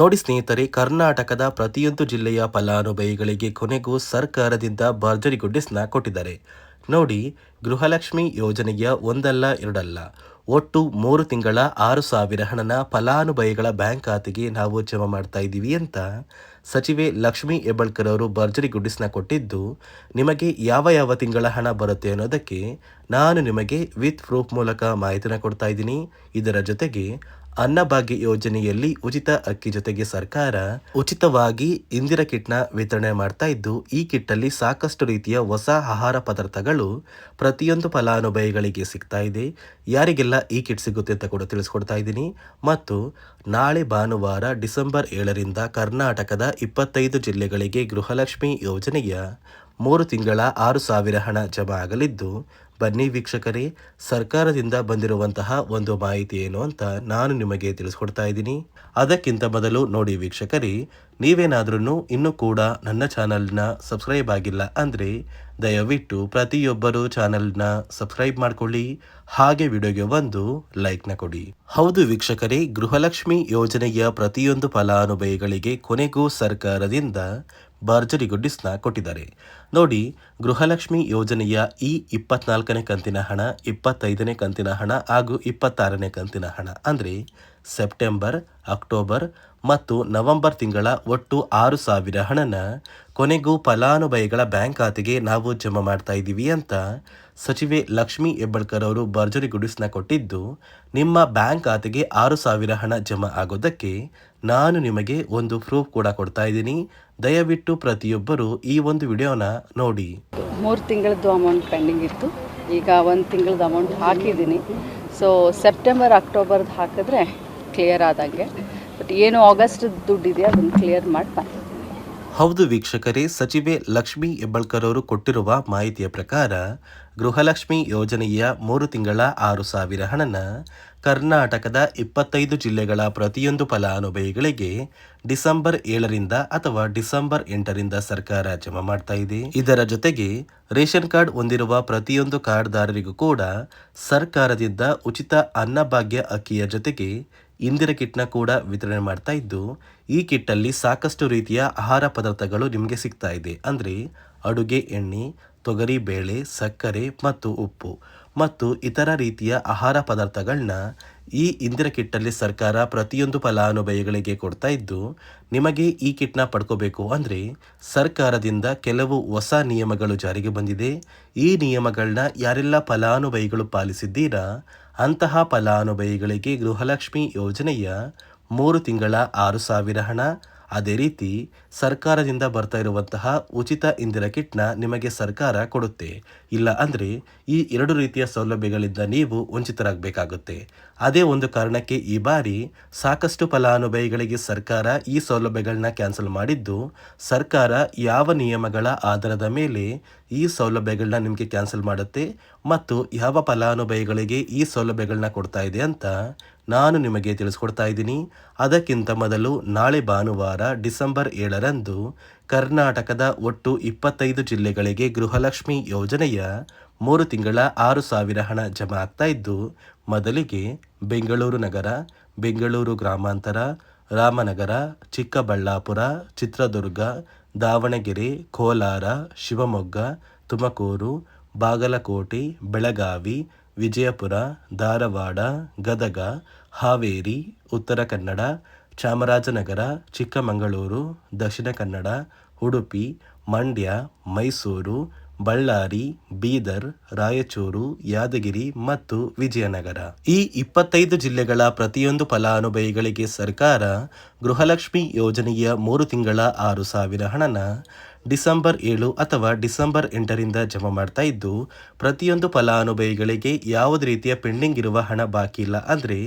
ನೋಡಿ ಸ್ನೇಹಿತರೆ, ಕರ್ನಾಟಕದ ಪ್ರತಿಯೊಂದು ಜಿಲ್ಲೆಯ ಫಲಾನುಭವಿಗಳಿಗೆ ಕೊನೆಗೂ ಸರ್ಕಾರದಿಂದ ಭರ್ಜರಿ ಗುಡ್ಡಿಸ್ನ ಕೊಟ್ಟಿದ್ದಾರೆ. ನೋಡಿ, ಗೃಹಲಕ್ಷ್ಮಿ ಯೋಜನೆಯ ಒಂದಲ್ಲ, ಎರಡಲ್ಲ. ಒಟ್ಟು ಮೂರು ತಿಂಗಳ ಆರು ಸಾವಿರ ಹಣನ ಫಲಾನುಭವಿಗಳ ಬ್ಯಾಂಕ್ ಖಾತೆಗೆ ನಾವು ಜಮಾ ಮಾಡ್ತಾ ಇದ್ದೀವಿ ಅಂತ ಸಚಿವೆ ಲಕ್ಷ್ಮಿ ಹೆಬ್ಬಳ್ಕರ್ ಅವರು ಭರ್ಜರಿ ಗುಡ್ಡಿಸ್ನ ಕೊಟ್ಟಿದ್ದು, ನಿಮಗೆ ಯಾವ ಯಾವ ತಿಂಗಳ ಹಣ ಬರುತ್ತೆ ಅನ್ನೋದಕ್ಕೆ ನಾನು ನಿಮಗೆ ವಿತ್ ಪ್ರೂಫ್ ಮೂಲಕ ಮಾಹಿತಿನ ಕೊಡ್ತಾ ಇದ್ದೀನಿ. ಇದರ ಜೊತೆಗೆ ಅನ್ನಭಾಗ್ಯ ಯೋಜನೆಯಲ್ಲಿ ಉಚಿತ ಅಕ್ಕಿ ಜೊತೆಗೆ ಸರ್ಕಾರ ಉಚಿತವಾಗಿ ಇಂದಿರಾ ಕಿಟ್ನ ವಿತರಣೆ ಮಾಡ್ತಾ ಇದ್ದು, ಈ ಕಿಟ್ಟಲ್ಲಿ ಸಾಕಷ್ಟು ರೀತಿಯ ಹೊಸ ಆಹಾರ ಪದಾರ್ಥಗಳು ಪ್ರತಿಯೊಂದು ಫಲಾನುಭವಿಗಳಿಗೆ ಸಿಗ್ತಾ ಇದೆ. ಯಾರಿಗೆಲ್ಲ ಈ ಕಿಟ್ ಸಿಗುತ್ತೆ ಅಂತ ಕೂಡ ತಿಳಿಸ್ಕೊಡ್ತಾ ಇದ್ದೀನಿ. ಮತ್ತು ನಾಳೆ ಭಾನುವಾರ ಡಿಸೆಂಬರ್ ಏಳರಿಂದ ಕರ್ನಾಟಕದ ಇಪ್ಪತ್ತೈದು ಜಿಲ್ಲೆಗಳಿಗೆ ಗೃಹಲಕ್ಷ್ಮಿ ಯೋಜನೆಯ ಮೂರು ತಿಂಗಳ ಆರು ಸಾವಿರ ಹಣ ಜಮಾ ಆಗಲಿದ್ದು ಬನ್ನಿ ವೀಕ್ಷಕರೇ, ಸರ್ಕಾರದಿಂದ ಬಂದಿರುವಂತಹ ಒಂದು ಮಾಹಿತಿ ಏನು ಅಂತ ನಾನು ನಿಮಗೆ ತಿಳಿಸ್ಕೊಡ್ತಾ ಇದ್ದೀನಿ. ಅದಕ್ಕಿಂತ ಮೊದಲು ನೋಡಿ ವೀಕ್ಷಕರೇ ನೀವೇನಾದ್ರೂ ಇನ್ನೂ ಕೂಡ ನನ್ನ ಚಾನಲ್ನ ಸಬ್ಸ್ಕ್ರೈಬ್ ಆಗಿಲ್ಲ ಅಂದರೆ ದಯವಿಟ್ಟು ಪ್ರತಿಯೊಬ್ಬರು ಚಾನಲ್ನ ಸಬ್ಸ್ಕ್ರೈಬ್ ಮಾಡ್ಕೊಳ್ಳಿ, ಹಾಗೆ ವಿಡಿಯೋಗೆ ಒಂದು ಲೈಕ್ನ ಕೊಡಿ. ಹೌದು ವೀಕ್ಷಕರೇ, ಗೃಹಲಕ್ಷ್ಮಿ ಯೋಜನೆಯ ಪ್ರತಿಯೊಂದು ಫಲಾನುಭವಿಗಳಿಗೆ ಕೊನೆಗೂ ಸರ್ಕಾರದಿಂದ ಭರ್ಜರಿ ಗುಡ್ಡಿಸ್ನ ಕೊಟ್ಟಿದ್ದಾರೆ. ನೋಡಿ, ಗೃಹಲಕ್ಷ್ಮಿ ಯೋಜನೆಯ ಈ ಇಪ್ಪತ್ನಾಲ್ಕನೇ ಕಂತಿನ ಹಣ, ಇಪ್ಪತ್ತೈದನೇ ಕಂತಿನ ಹಣ ಹಾಗೂ ಇಪ್ಪತ್ತಾರನೇ ಕಂತಿನ ಹಣ. ಅಂದರೆ ಸೆಪ್ಟೆಂಬರ್, ಅಕ್ಟೋಬರ್ ಮತ್ತು ನವೆಂಬರ್ ತಿಂಗಳ ಒಟ್ಟು ಆರು ಸಾವಿರ ಹಣನ ಕೊನೆಗೂ ಫಲಾನುಭವಿಗಳ ಬ್ಯಾಂಕ್ ಖಾತೆಗೆ ನಾವು ಜಮಾ ಮಾಡ್ತಾ ಇದ್ದೀವಿ ಅಂತ ಸಚಿವೆ ಲಕ್ಷ್ಮಿ ಹೆಬ್ಬಳ್ಕರ್ ಅವರು ಭರ್ಜರಿ ಗುಡಿಸ್ನ ಕೊಟ್ಟಿದ್ದು, ನಿಮ್ಮ ಬ್ಯಾಂಕ್ ಖಾತೆಗೆ ಆರು ಸಾವಿರ ಹಣ ಜಮಾ ಆಗೋದಕ್ಕೆ ನಾನು ನಿಮಗೆ ಒಂದು ಪ್ರೂಫ್ ಕೂಡ ಕೊಡ್ತಾ ಇದ್ದೀನಿ. ದಯವಿಟ್ಟು ಪ್ರತಿಯೊಬ್ಬರು ಈ ಒಂದು ವಿಡಿಯೋನ ನೋಡಿ. ಮೂರು ತಿಂಗಳದ್ದು ಅಮೌಂಟ್ ಪೆಂಡಿಂಗ್ ಇತ್ತು. ಈಗ ಒಂದು ತಿಂಗಳದ್ದು ಅಮೌಂಟ್ ಹಾಕಿದ್ದೀನಿ. ಸೊ ಸೆಪ್ಟೆಂಬರ್ ಅಕ್ಟೋಬರ್ದು ಹಾಕಿದ್ರೆ ಕ್ಲಿಯರ್ ಆದಂಗೆ. ಬಟ್ ಏನು ಆಗಸ್ಟ್ ದುಡ್ಡಿದೆ ಅದನ್ನು ಕ್ಲಿಯರ್ ಮಾಡಿ ಬರ್ತೀನಿ ಹೌದು ವೀಕ್ಷಕರೇ, ಸಚಿವೆ ಲಕ್ಷ್ಮಿ ಹೆಬ್ಬಳ್ಕರ್ ಅವರು ಕೊಟ್ಟಿರುವ ಮಾಹಿತಿಯ ಪ್ರಕಾರ ಗೃಹಲಕ್ಷ್ಮಿ ಯೋಜನೆಯ ಮೂರು ತಿಂಗಳ ಆರು ಸಾವಿರ ಹಣನ ಕರ್ನಾಟಕದ ಇಪ್ಪತ್ತೈದು ಜಿಲ್ಲೆಗಳ ಪ್ರತಿಯೊಂದು ಫಲಾನುಭವಿಗಳಿಗೆ ಡಿಸೆಂಬರ್ ಏಳರಿಂದ ಅಥವಾ ಡಿಸೆಂಬರ್ ಎಂಟರಿಂದ ಸರ್ಕಾರ ಜಮಾ ಮಾಡ್ತಾ ಇದೆ. ಇದರ ಜೊತೆಗೆ ರೇಷನ್ ಕಾರ್ಡ್ ಹೊಂದಿರುವ ಪ್ರತಿಯೊಂದು ಕಾರ್ಡ್ದಾರರಿಗೂ ಕೂಡ ಸರ್ಕಾರದಿಂದ ಉಚಿತ ಅನ್ನಭಾಗ್ಯ ಅಕ್ಕಿಯ ಜೊತೆಗೆ ಇಂದಿರಾ ಕಿಟ್ನ ಕೂಡ ವಿತರಣೆ ಮಾಡ್ತಾ ಇದ್ದು, ಈ ಕಿಟ್ಟಲ್ಲಿ ಸಾಕಷ್ಟು ರೀತಿಯ ಆಹಾರ ಪದಾರ್ಥಗಳು ನಿಮಗೆ ಸಿಗ್ತಾ ಇದೆ. ಅಂದರೆ ಅಡುಗೆ, ಎಣ್ಣೆ, ತೊಗರಿ, ಬೇಳೆ, ಸಕ್ಕರೆ ಮತ್ತು ಉಪ್ಪು. ಮತ್ತು ಇತರ ರೀತಿಯ ಆಹಾರ ಪದಾರ್ಥಗಳನ್ನ ಈ ಇಂದಿರಾ ಕಿಟ್ಟಲ್ಲಿ ಸರ್ಕಾರ ಪ್ರತಿಯೊಂದು ಫಲಾನುಭವಿಗಳಿಗೆ ಕೊಡ್ತಾ ಇದ್ದು, ನಿಮಗೆ ಈ ಕಿಟ್ನ ಪಡ್ಕೋಬೇಕು ಅಂದರೆ ಸರ್ಕಾರದಿಂದ ಕೆಲವು ಹೊಸ ನಿಯಮಗಳು ಜಾರಿಗೆ ಬಂದಿದೆ. ಈ ನಿಯಮಗಳನ್ನ ಯಾರೆಲ್ಲ ಫಲಾನುಭವಿಗಳು ಪಾಲಿಸಿದ್ದೀರಾ ಅಂತಹ ಫಲಾನುಭವಿಗಳಿಗೆ ಗೃಹಲಕ್ಷ್ಮಿ ಯೋಜನೆಯ ಮೂರು ತಿಂಗಳ ಆರು ಸಾವಿರ ಹಣ ಅದೇ ರೀತಿ ಸರ್ಕಾರದಿಂದ ಬರ್ತಾ ಇರುವಂತಹ ಉಚಿತ ಇಂದಿರಾ ಕಿಟ್ನ ನಿಮಗೆ ಸರ್ಕಾರ ಕೊಡುತ್ತೆ. ಇಲ್ಲ ಅಂದರೆ ಈ ಎರಡು ರೀತಿಯ ಸೌಲಭ್ಯಗಳಿಂದ ನೀವು ವಂಚಿತರಾಗಬೇಕಾಗುತ್ತೆ. ಅದೇ ಒಂದು ಕಾರಣಕ್ಕೆ ಈ ಬಾರಿ ಸಾಕಷ್ಟು ಫಲಾನುಭವಿಗಳಿಗೆ ಸರ್ಕಾರ ಈ ಸೌಲಭ್ಯಗಳನ್ನ ಕ್ಯಾನ್ಸಲ್ ಮಾಡಿದ್ದು, ಸರ್ಕಾರ ಯಾವ ನಿಯಮಗಳ ಆಧಾರದ ಮೇಲೆ ಈ ಸೌಲಭ್ಯಗಳನ್ನ ನಿಮಗೆ ಕ್ಯಾನ್ಸಲ್ ಮಾಡುತ್ತೆ ಮತ್ತು ಯಾವ ಫಲಾನುಭವಿಗಳಿಗೆ ಈ ಸೌಲಭ್ಯಗಳನ್ನ ಕೊಡ್ತಾ ಇದೆ ಅಂತ ನಾನು ನಿಮಗೆ ತಿಳಿಸ್ಕೊಡ್ತಾ ಇದ್ದೀನಿ. ಅದಕ್ಕಿಂತ ಮೊದಲು ನಾಳೆ ಭಾನುವಾರ ಡಿಸೆಂಬರ್ ಏಳರಂದು ಕರ್ನಾಟಕದ ಒಟ್ಟು ಇಪ್ಪತ್ತೈದು ಜಿಲ್ಲೆಗಳಿಗೆ ಗೃಹಲಕ್ಷ್ಮಿ ಯೋಜನೆಯ ಮೂರು ತಿಂಗಳ ಆರು ಸಾವಿರ ಹಣ ಜಮಾ ಆಗ್ತಾ ಇದ್ದು, ಮೊದಲಿಗೆ ಬೆಂಗಳೂರು ನಗರ, ಬೆಂಗಳೂರು ಗ್ರಾಮಾಂತರ, ರಾಮನಗರ, ಚಿಕ್ಕಬಳ್ಳಾಪುರ, ಚಿತ್ರದುರ್ಗ, ದಾವಣಗೆರೆ, ಕೋಲಾರ, ಶಿವಮೊಗ್ಗ, ತುಮಕೂರು, ಬಾಗಲಕೋಟೆ, ಬೆಳಗಾವಿ ವಿಜಯಪುರ, ಧಾರವಾಡ, ಗದಗ, ಹಾವೇರಿ, ಉತ್ತರ ಕನ್ನಡ, ಚಾಮರಾಜನಗರ, ಚಿಕ್ಕಮಗಳೂರು, ದಕ್ಷಿಣ ಕನ್ನಡ, ಉಡುಪಿ, ಮಂಡ್ಯ, ಮೈಸೂರು, ಬಳ್ಳಾರಿ, ಬೀದರ್, ರಾಯಚೂರು, ಯಾದಗಿರಿ ಮತ್ತು ವಿಜಯನಗರ. ಈ ಇಪ್ಪತ್ತೈದು ಜಿಲ್ಲೆಗಳ ಪ್ರತಿಯೊಂದು ಫಲಾನುಭವಿಗಳಿಗೆ ಸರ್ಕಾರ ಗೃಹಲಕ್ಷ್ಮಿ ಯೋಜನೆಯ ಮೂರು ತಿಂಗಳ ಆರು ಸಾವಿರ ಹಣನ ಡಿಸೆಂಬರ್ ಏಳು ಅಥವಾ ಡಿಸೆಂಬರ್ ಎಂಟರಿಂದ ಜಮಾ ಮಾಡ್ತಾ ಇದ್ದು, ಪ್ರತಿಯೊಂದು ಫಲಾನುಭವಿಗಳಿಗೆ ಯಾವುದೇ ರೀತಿಯ ಪೆಂಡಿಂಗ್ ಇರುವ ಹಣ ಬಾಕಿ ಇಲ್ಲ ಅಂದರೆ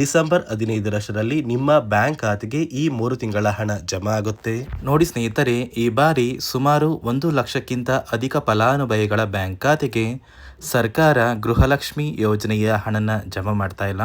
ಡಿಸೆಂಬರ್ ಹದಿನೈದರಷ್ಟರಲ್ಲಿ ನಿಮ್ಮ ಬ್ಯಾಂಕ್ ಖಾತೆಗೆ ಈ ಮೂರು ತಿಂಗಳ ಹಣ ಜಮಾ ಆಗುತ್ತೆ. ನೋಡಿ ಸ್ನೇಹಿತರೆ, ಈ ಬಾರಿ ಸುಮಾರು ಒಂದು ಲಕ್ಷಕ್ಕಿಂತ ಅಧಿಕ ಫಲಾನುಭವಿಗಳ ಬ್ಯಾಂಕ್ ಖಾತೆಗೆ ಸರ್ಕಾರ ಗೃಹಲಕ್ಷ್ಮಿ ಯೋಜನೆಯ ಹಣನ ಜಮಾ ಮಾಡ್ತಾ ಇಲ್ಲ.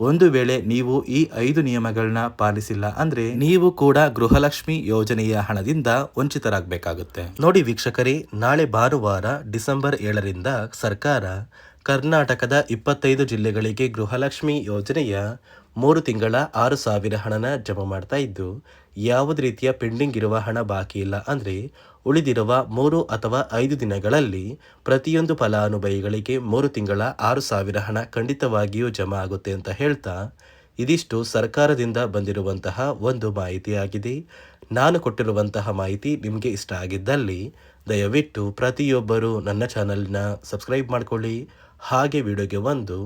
ಒಂದು ವೇಳೆ ನೀವು ಈ ಐದು ನಿಯಮಗಳನ್ನ ಪಾಲಿಸಿಲ್ಲ ಅಂದ್ರೆ ನೀವು ಕೂಡ ಗೃಹಲಕ್ಷ್ಮಿ ಯೋಜನೆಯ ಹಣದಿಂದ ವಂಚಿತರಾಗಬೇಕಾಗುತ್ತೆ. ನೋಡಿ ವೀಕ್ಷಕರೇ, ನಾಳೆ ಭಾನುವಾರ ಡಿಸೆಂಬರ್ ಏಳರಿಂದ ಸರ್ಕಾರ ಕರ್ನಾಟಕದ ಇಪ್ಪತ್ತೈದು ಜಿಲ್ಲೆಗಳಿಗೆ ಗೃಹಲಕ್ಷ್ಮಿ ಯೋಜನೆಯ ಮೂರು ತಿಂಗಳ ಆರು ಸಾವಿರ ಹಣನ ಜಮಾ ಮಾಡ್ತಾ ಇದ್ದು, ಯಾವುದೇ ರೀತಿಯ ಪೆಂಡಿಂಗ್ ಇರುವ ಹಣ ಬಾಕಿ ಇಲ್ಲ ಅಂದರೆ ಉಳಿದಿರುವ ಮೂರು ಅಥವಾ ಐದು ದಿನಗಳಲ್ಲಿ ಪ್ರತಿಯೊಂದು ಫಲಾನುಭವಿಗಳಿಗೆ ಮೂರು ತಿಂಗಳ ಆರು ಸಾವಿರ ಹಣ ಖಂಡಿತವಾಗಿಯೂ ಜಮಾ ಆಗುತ್ತೆ ಅಂತ ಹೇಳ್ತಾ ಇದಿಷ್ಟು ಸರ್ಕಾರದಿಂದ ಬಂದಿರುವಂತಹ ಒಂದು ಮಾಹಿತಿಯಾಗಿದೆ. ನಾನು ಕೊಟ್ಟಿರುವಂತಹ ಮಾಹಿತಿ ನಿಮಗೆ ಇಷ್ಟ ಆಗಿದ್ದಲ್ಲಿ ದಯವಿಟ್ಟು ಪ್ರತಿಯೊಬ್ಬರು ನನ್ನ ಚಾನಲ್ನ ಸಬ್ಸ್ಕ್ರೈಬ್ ಮಾಡಿಕೊಳ್ಳಿ. ಹಾಗೆ ವಿಡಿಯೋಗೆ ಒಂದು